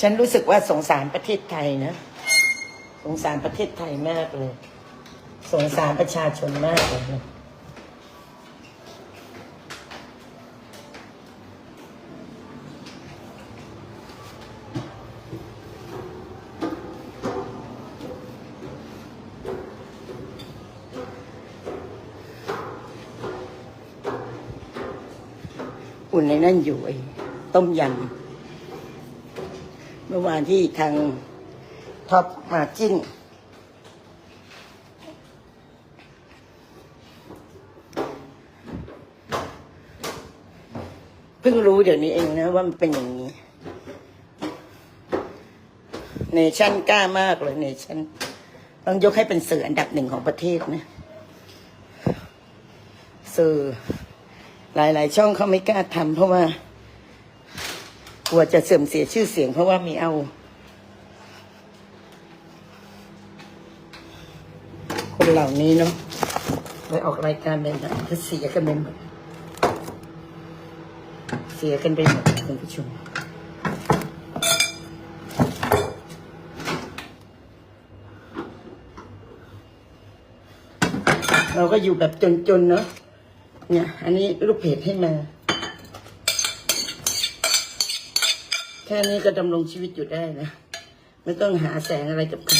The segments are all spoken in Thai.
ฉันรู้สึกว่าสงสารประเทศไทยนะ สงสารประเทศไทยมากเลย สงสารประชาชนมากเลยนะอุ่นในนั่นอยู่ไอ้ต้มยำ มื่อวานที่ทางท็อปมาจิ้นเพิ่งรู้เดี๋ยวนี้เองนะว่ามันเป็นอย่างนี้ เนชั่นกล้ามากเลยเนชั่นต้องยกให้เป็นสื่ออันดับหนึ่งของประเทศนะ สื่อหลาย ๆ ช่องเขาไม่กล้าทำเพราะว่า กลัวจะเสื่อมเสียชื่อเสียงเพราะว่ามีเอา คนเหล่านี้เนาะไปออกรายการเป็นก็เสียกันไปหมดเสียกันไปหมดคุณผู้ชมเราก็อยู่แบบจนๆเนาะเนี่ย อันนี้รูปเพจให้มา แค่นี้ก็ดำรงชีวิตอยู่ได้นะ ไม่ต้องหาแสงอะไรกับใคร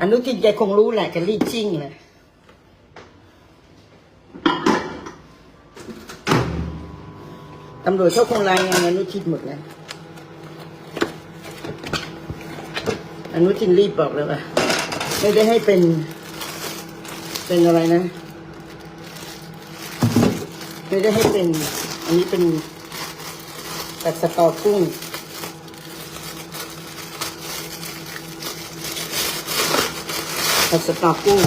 อนุทินแกคงรู้แหละแกรีบชิ่งแหละตำรวจเขาคงรายงานอนุทินหมดแล้วอนุทินรีบบอกเลยว่าไม่ได้ให้เป็น เป็นอะไรนะ ไม่ได้ให้เป็น อันนี้เป็นตัดสตอกุ้งตัดสตอกุ้ง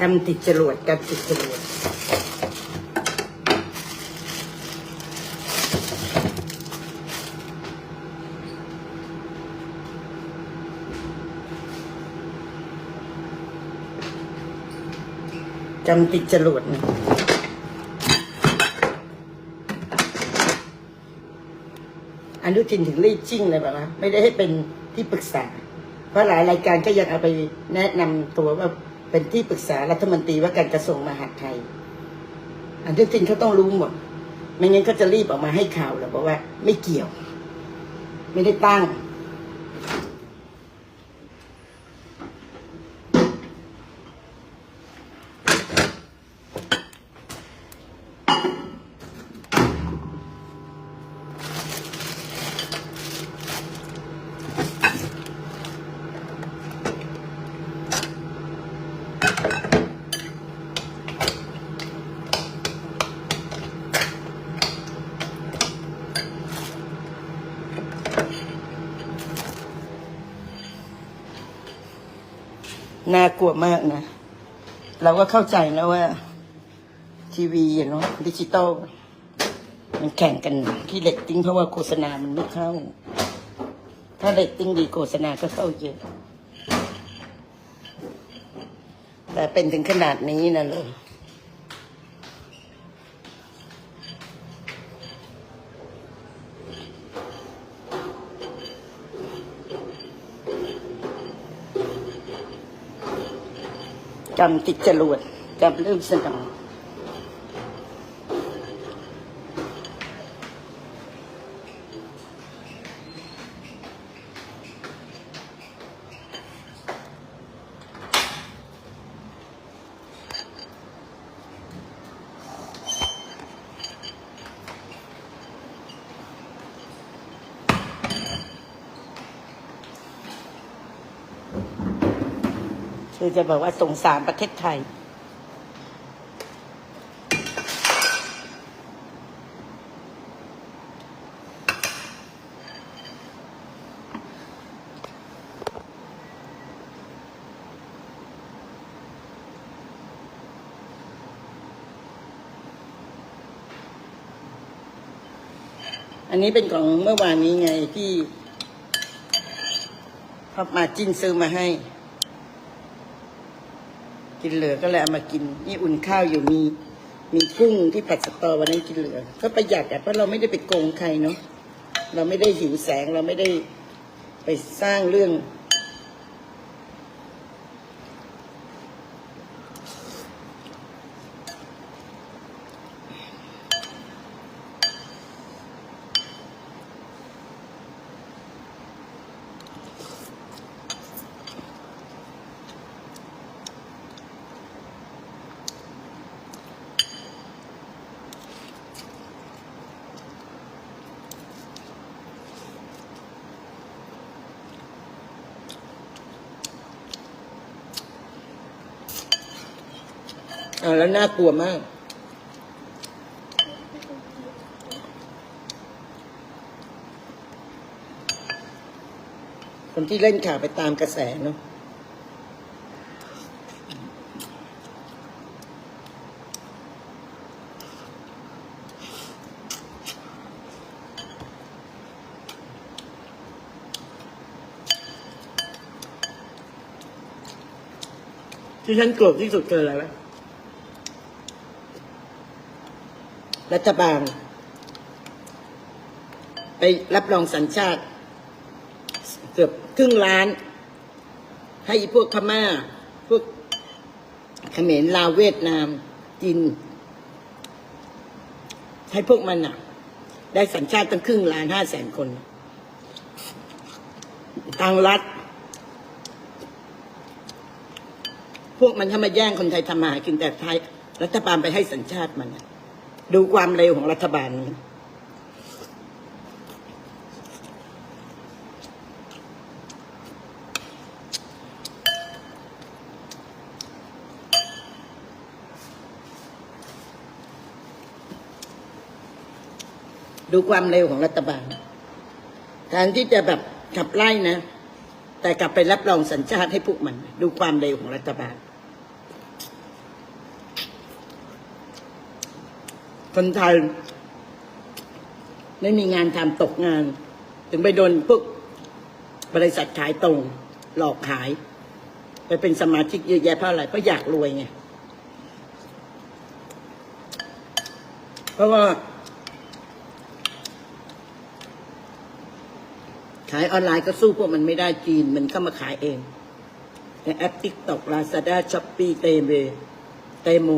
กำติดจรวดกำติดจรวดกำติดจรวดนะอนุทินถึงรีบจิ้งเลยแบบว่าไม่ได้ให้เป็นที่ปรึกษา เพราะหลายรายการก็ยังเอาไปแนะนำตัวว่า เป็นที่ปรึกษารัฐมนตรีว่าการกระทรวงมหาดไทย อันที่จริงเขาต้องรู้หมด ไม่งั้นก็จะรีบออกมาให้ข่าวแล้วบอกว่า ไม่เกี่ยว ไม่ได้ตั้ง น่ากลัวมากนะ เราก็เข้าใจแล้วว่า ทีวีเนาะดิจิตอลมันแข่งกันที่เลตติ้งเพราะว่าโฆษณามันไม่เข้า ถ้าเลตติ้งดีโฆษณาก็เข้าเยอะ แต่เป็นถึงขนาดนี้นะเลย กำติดจรวดกำเริ่มสนอง คือจะบอกว่าสงสารประเทศไทย อันนี้เป็นของเมื่อวานนี้ไงที่พ่อมาจิ้นซื้อมาให้ กินเหลือก็เลยเอามากิน นี่อุ่นข้าวอยู่มี มีกุ้งที่ผัดสตอวันนั้นกินเหลือ ก็ประหยัดอะเพราะเราไม่ได้ไปโกงใครเนาะเราไม่ได้หิวแสงเราไม่ได้ไปสร้างเรื่อง อ่าแล้วน่ากลัวมาก คนที่เล่นข่าวไปตามกระแสเนาะที่ฉันโกรธที่สุดคืออะไรวะ รัฐบาล ไปรับรองสัญชาติ เกือบครึ่งล้าน ให้พวกพม่า พวกเขมรลาวเวียดนามจีนให้พวกมันอะได้สัญชาติตั้งครึ่งล้านห้าแสนคน ทางรัฐ พวกมันถ้ามาแย่งคนไทยทำมาหากินแต่ไทยรัฐบาลไปให้สัญชาติมันอะ ดูความเร็วของรัฐบาลนี้ดูความเร็วของรัฐบาลแทนที่จะแบบขับไล่นะ แต่กลับไปรับรองสัญชาติให้พวกมัน ดูความเร็วของรัฐบาล คนไทย ไม่มีงานทำตกงาน ถึงไปโดนพวกบริษัทขายตรง หลอกขาย ไปเป็นสมาชิกเยอะแยะเพราะอะไรเพราะอยากรวยไงเพราะว่า ขายออนไลน์ก็สู้พวกมันไม่ได้จีน มันเข้ามาขายเองในแอปทิกตอกลาซาด้าช้อปปี้เตเบเตโม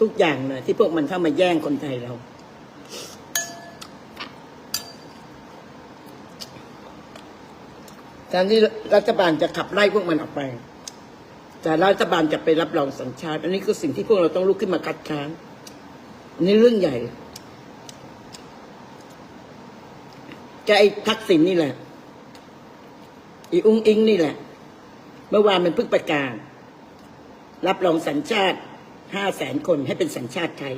ทุกอย่างเลยที่พวกมันเข้ามาแย่งคนไทยเรา แทนที่รัฐบาลจะขับไล่พวกมันออกไป แต่รัฐบาลจะไปรับรองสัญชาติ อันนี้คือสิ่งที่พวกเราต้องลุกขึ้นมาคัดค้านอันนี้เรื่องใหญ่จะไอ้ทักษิณนี่แหละ อีอุ้งอิงนี่แหละ เมื่อวานมันเพิ่งประกาศรับรองสัญชาติ ห้าแสนคนให้เป็นสัญชาติไทย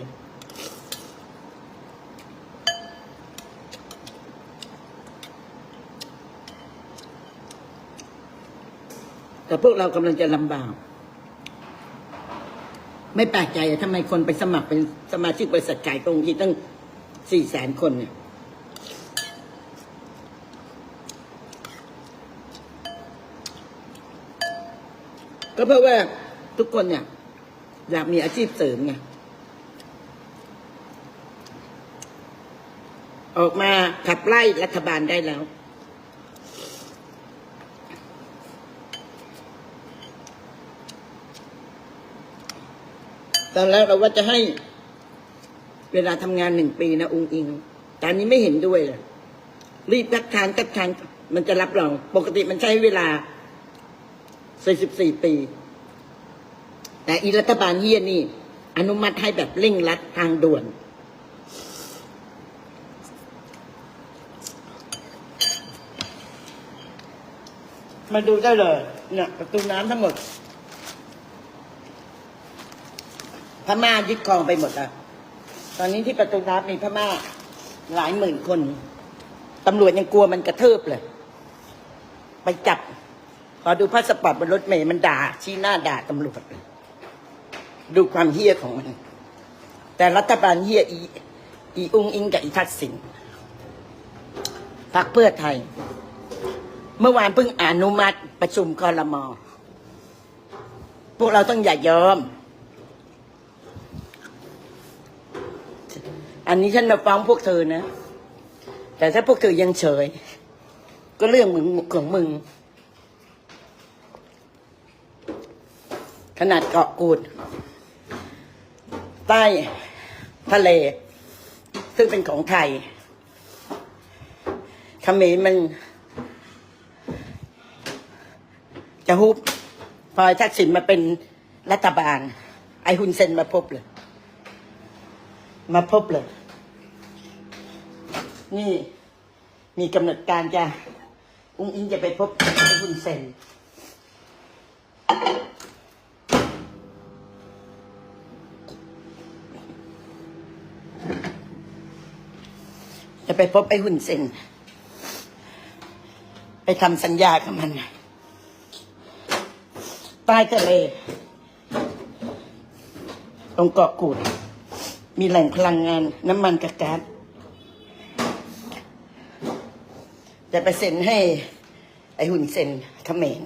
แต่พวกเรากำลังจะลำบาก ไม่แปลกใจอะทำไมคนไปสมัครเป็นสมาชิกบริษัทขายตรงที่ตั้งสี่แสนคนเนี่ยก็เพราะว่าทุกคนเนี่ย อยากมีอาชีพเสริมไงออกมาขับไล่รัฐบาลได้แล้ว ตอนแรกเราว่าจะให้เวลาทำงานหนึ่งปีนะองค์อิงแต่อันนี้ไม่เห็นด้วยเลยรีบคัดค้านคัดค้านมันจะรับรอง ปกติมันใช้เวลา 44 ปี แต่อีรัฐบาลเฮียนี่ อนุมัติให้แบบเร่งรัดทางด่วน มาดูได้เลยเนี่ยประตูน้ำทั้งหมดพม่ายึดครองไปหมดแล้วตอนนี้ที่ประตูน้ำมีพม่าหลายหมื่นคน ตำรวจยังกลัวมันกระเทิบเลย ไปจับ ขอดูพาสปอร์ตบนรถเมย์มันด่า ชี้หน้าด่าตำรวจเลย ดูความเฮี้ยของมัน แต่รัฐบาลเฮี้ยอีอีอุ้งอิงกับอีทักษิณพักเพื่อไทย เมื่อวานเพิ่งอนุมัติประชุมคอรมอพวกเราต้องอย่ายอม อันนี้ฉันมาฟ้องพวกเธอนะ แต่ถ้าพวกเธอยังเฉย ก็เรื่องมึงของมึง ขนาดเกาะกูด ใต้ทะเล ซึ่งเป็นของไทยขมรมันจะฮุบพอทักษิณมาเป็นรัฐบาล ไอฮุนเซนมาพบเลย มาพบเลย นี่มีกำหนดการจะ อุ้งอิงจะไปพบไอฮุนเซน จะไปพบไอ้หุ่นเซนไปทำสัญญากับมัน ใต้ทะเลตรงเกาะกูด มีแหล่งพลังงาน น้ำมันกับก๊าซจะไปเซ็นให้ ไอ้หุ่นเซ็นเขมร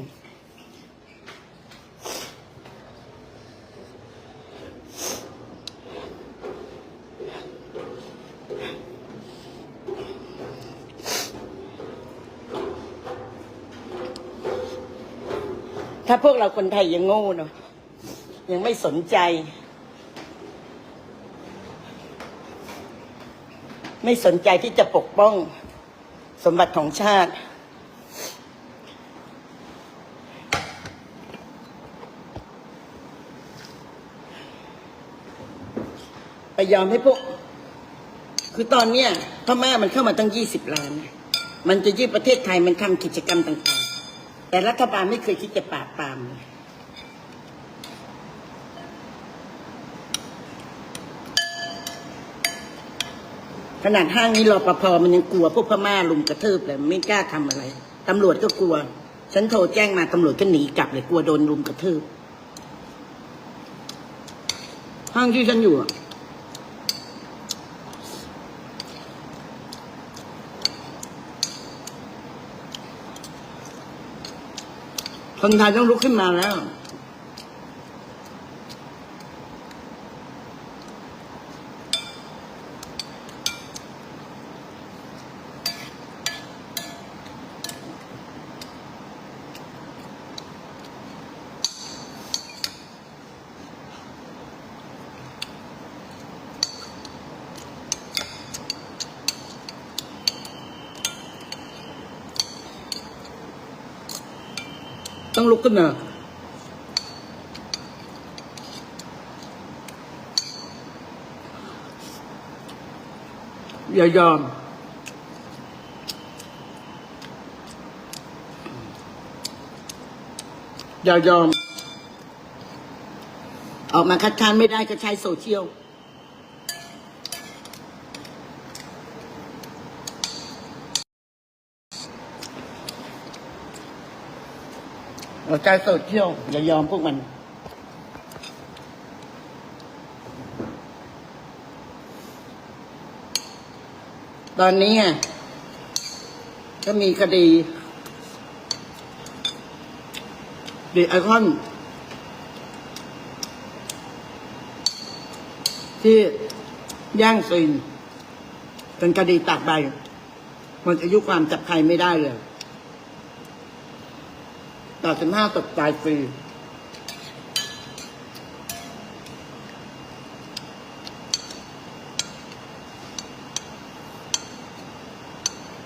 ถ้าพวกเราคนไทยยังโง่เนาะยังไม่สนใจ ไม่สนใจที่จะปกป้องสมบัติของชาติ ไปยอมให้พวก คือตอนเนี้ยพม่ามันเข้ามาตั้งยี่สิบล้าน มันจะยึดประเทศไทยมันทำกิจกรรมต่างๆ แต่รัฐบาลไม่เคยคิดจะปราบปรามขนาดห้างนี้รอปภมันยังกลัวพวกพม่าลุมกระทืบเลยไม่กล้าทำอะไรตำรวจก็กลัว ฉันโทรแจ้งมาตำรวจก็หนีกลับเลยกลัวโดนลุมกระทืบห้างที่ฉันอยู่อะ คนไทยต้องลุกขึ้นมาแล้ว ลุกขึ้นมาอย่ายอม อย่ายอม ออกมาคัดค้านไม่ได้ก็ใช้โซเชียล เราใช้โซเชียลอย่ายอมพวกมัน ตอนนี้ก็มีคดีดีไอคอน ที่ย่างซีนเป็นคดีตากใบ มันอายุความจับใครไม่ได้เลย ตัดสินห้าตกตายฟรี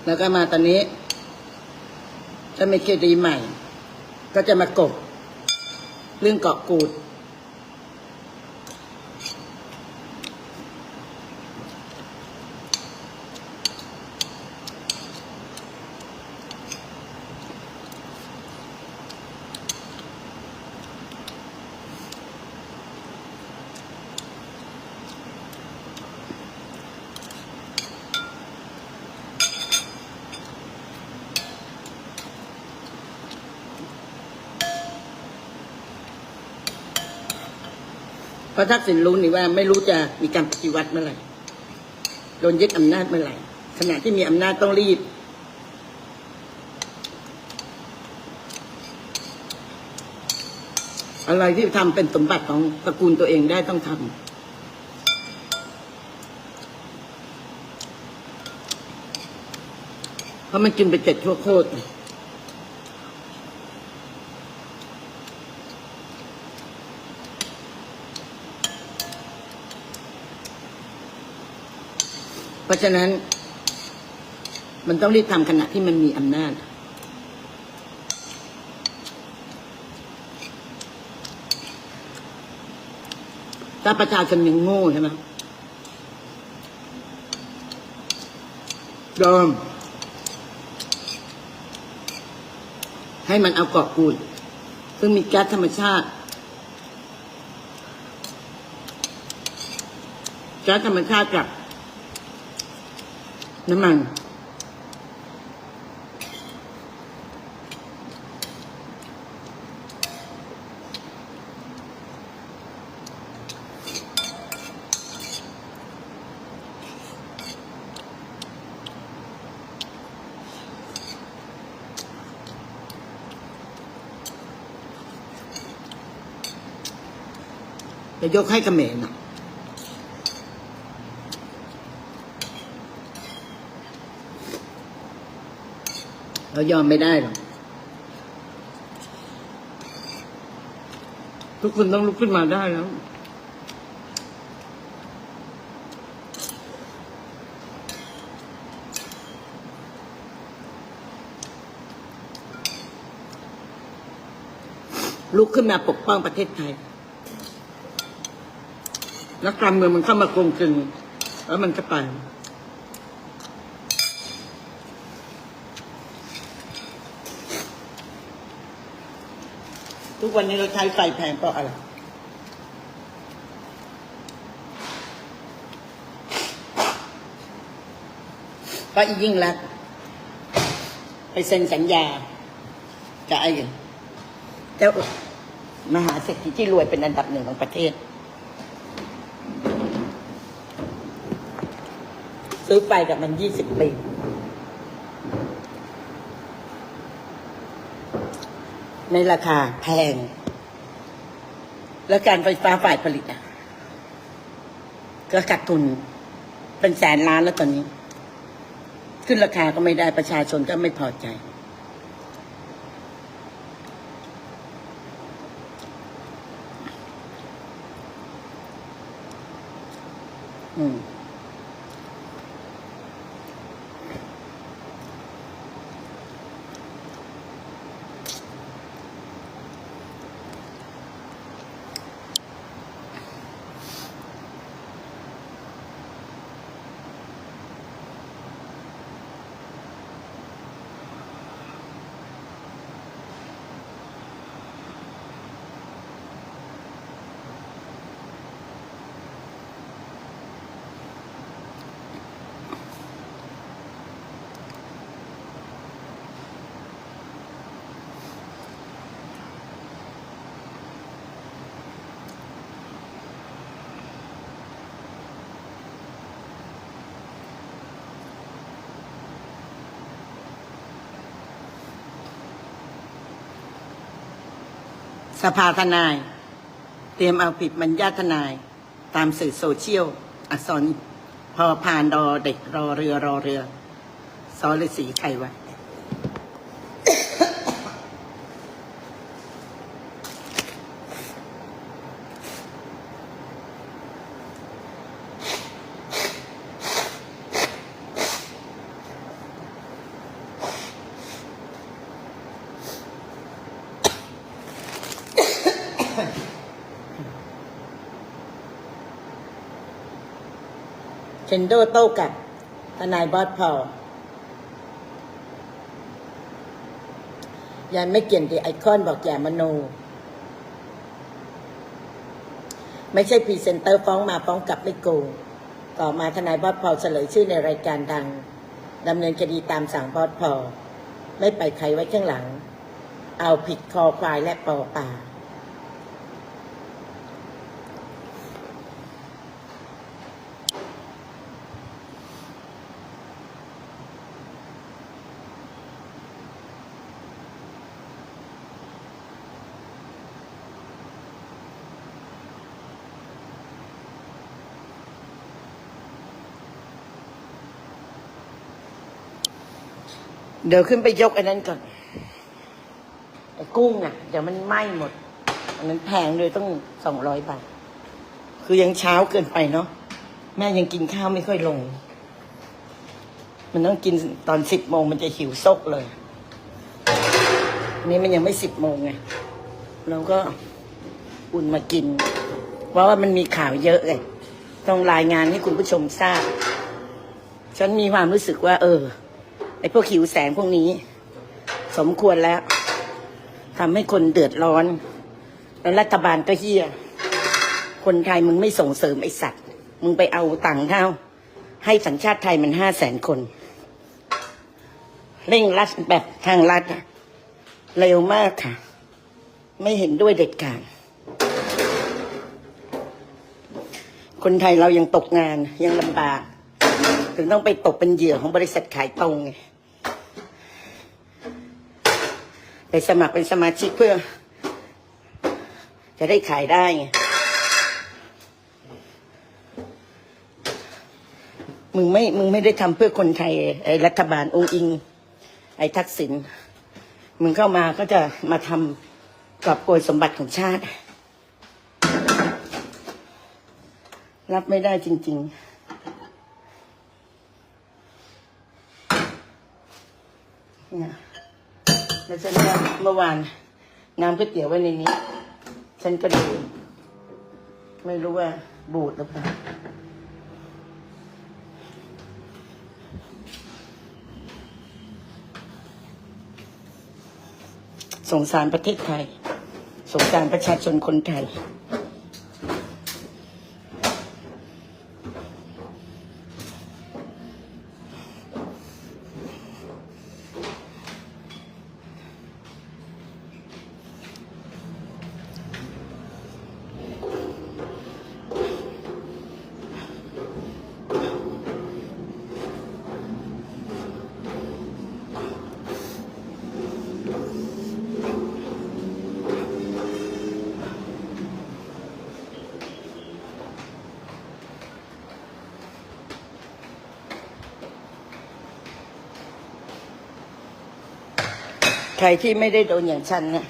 แล้วก็มาตอนนี้ ถ้าไม่เคดีใหม่ ก็จะมากบเรื่องเกาะกูด เพราะทักษิณรู้นี่ว่าไม่รู้จะมีการปฏิวัติเมื่อไหร่โดนยึดอำนาจเมื่อไหร่ขณะที่มีอำนาจต้องรีบ อะไรที่ทำเป็นสมบัติของตระกูลตัวเองได้ต้องทำเพราะมันกินไปเจ็ดชั่วโคตร ราะฉะนั้น มันต้องรีบทำขณะที่มันมีอำนาจถ้าประชาชนยังโง่ใช่ไหมยอมให้มันเอาเกาะกูด ซึ่งมีแก๊สธรรมชาติ แก๊สธรรมชาติกับ น้ำมัน จะยกให้กระเมรน่ะ เรายอมไม่ได้หรอกทุกคนต้องลุกขึ้นมาได้แล้วลุกขึ้นมาปกป้องประเทศไทย แล้วการเมืองมันเข้ามาโกงกินแล้วมันก็ไป ทุกวันนี้เราใช้ไฟแพงเพราะอะไรเพราะอียิ่งรัก ไปเซ็นสัญญากับไอ้เจ้ามหาเศรษฐีที่รวยเป็นอันดับหนึ่งของประเทศ ซื้อไปกับมันยี่สิบปี ในราคาแพง แล้วการไฟฟ้าฝ่ายผลิตอะ ก็ขาดทุนเป็นแสนล้านแล้วตอนนี้ ขึ้นราคาก็ไม่ได้ประชาชนก็ไม่พอใจ อืม สภาทนาย เตรียมเอาผิดมัญญาทนาย ตามสื่อโซเชียล อักษรพอพานรอเด็กรอเรือรอเรือซอฤาษีใครวะ นโดโต้กับทนายบอสพอลยันไม่เกี่ยนดีไอคอนบอกอย่ามโน ไม่ใช่พรีเซนเตอร์ฟ้องมาฟ้องกลับไม่โกงต่อมาทนายบอสพอลเฉลยชื่อในรายการดังดำเนินคดีตามสั่งบอสพอลไม่ไปใครไว้ข้างหลัง เอาผิดคอควายและปอป่า เดี๋ยวขึ้นไปยกอันนั้นก่อนไอ้กุ้งอะ เดี๋ยวมันไหม้หมด อันนั้นแพงเลยต้องสองร้อยบาท คือยังเช้าเกินไปเนาะแม่ยังกินข้าวไม่ค่อยลง มันต้องกินตอนสิบโมงมันจะหิวซกเลย นี่มันยังไม่สิบโมงไงเราก็อุ่นมากิน เพราะว่ามันมีข่าวเยอะเลยต้องรายงานให้คุณผู้ชมทราบ ฉันมีความรู้สึกว่า เออ อ้พวกหิวแสงพวกนี้ สมควรแล้วทำให้คนเดือดร้อน แล้วรัฐบาลก็เฮียคนไทยมึงไม่ส่งเสริมไอ้สัตว์ มึงไปเอาตังค์เข้าให้สัญชาติไทยมันห้าแสนคน เร่งรัดแบบทางรัฐอะเร็วมากค่ะ ไม่เห็นด้วยเด็ดขาดคนไทยเรายังตกงานยังลำบาก ถึงต้องไปตกเป็นเหยื่อของบริษัทขายตรงไงไป สมัครเป็นสมาชิกเพื่อ จะได้ขายได้ไงมึงไม่ มึงไม่ได้ทำเพื่อคนไทย ไอ้รัฐบาลองค์อิง ไอ้ทักษิณ มึงเข้ามาก็จะมาทำกับโกยสมบัติของชาติ รับไม่ได้จริง ๆเนี่ย แล้วฉันก็เมื่อวานน้ำก๋วยเตี๋ยวไว้ในนี้ ฉันก็ดูไม่รู้ว่าบูดหรือเปล่าสงสารประเทศไทย สงสารประชาชนคนไทย ใครที่ไม่ได้โดนอย่างฉันเนี่ย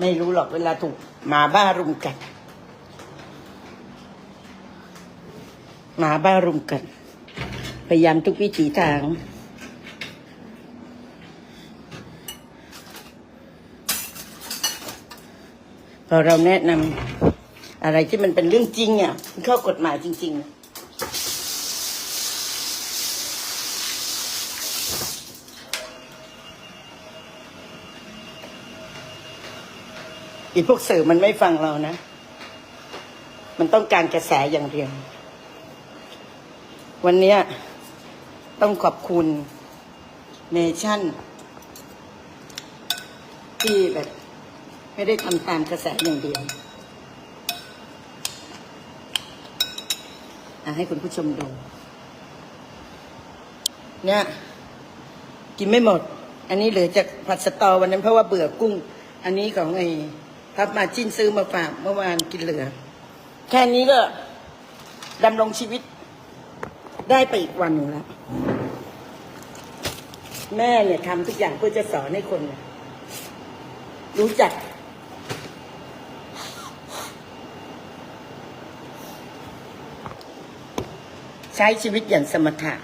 ไม่รู้หรอกเวลาถูกหมาบ้ารุมกัดหมาบ้ารุมกัดพยายามทุกวิถีทาง พอเราแนะนำอะไรที่มันเป็นเรื่องจริงอะมันข้อกฎหมายจริง ๆ อีพวกสื่อมันไม่ฟังเรานะ มันต้องการกระแสอย่างเดียว วันนี้ต้องขอบคุณเนชั่น ที่แบบ ไม่ได้ทำตามกระแสอย่างเดียวให้คุณผู้ชมดู เนี่ย กินไม่หมด อันนี้เหลือจากผัดสตอวันนั้นเพราะว่าเบื่อกุ้ง อันนี้ของไอ ทับมาจิ้นซื้อมาฝากเมื่อวานกินเหลือ แค่นี้ก็ดำรงชีวิต ได้ไปอีกวันหนึ่งแล้ว แม่เนี่ยทำทุกอย่างเพื่อจะสอนให้คน รู้จัก ใช้ชีวิตอย่างสมถะ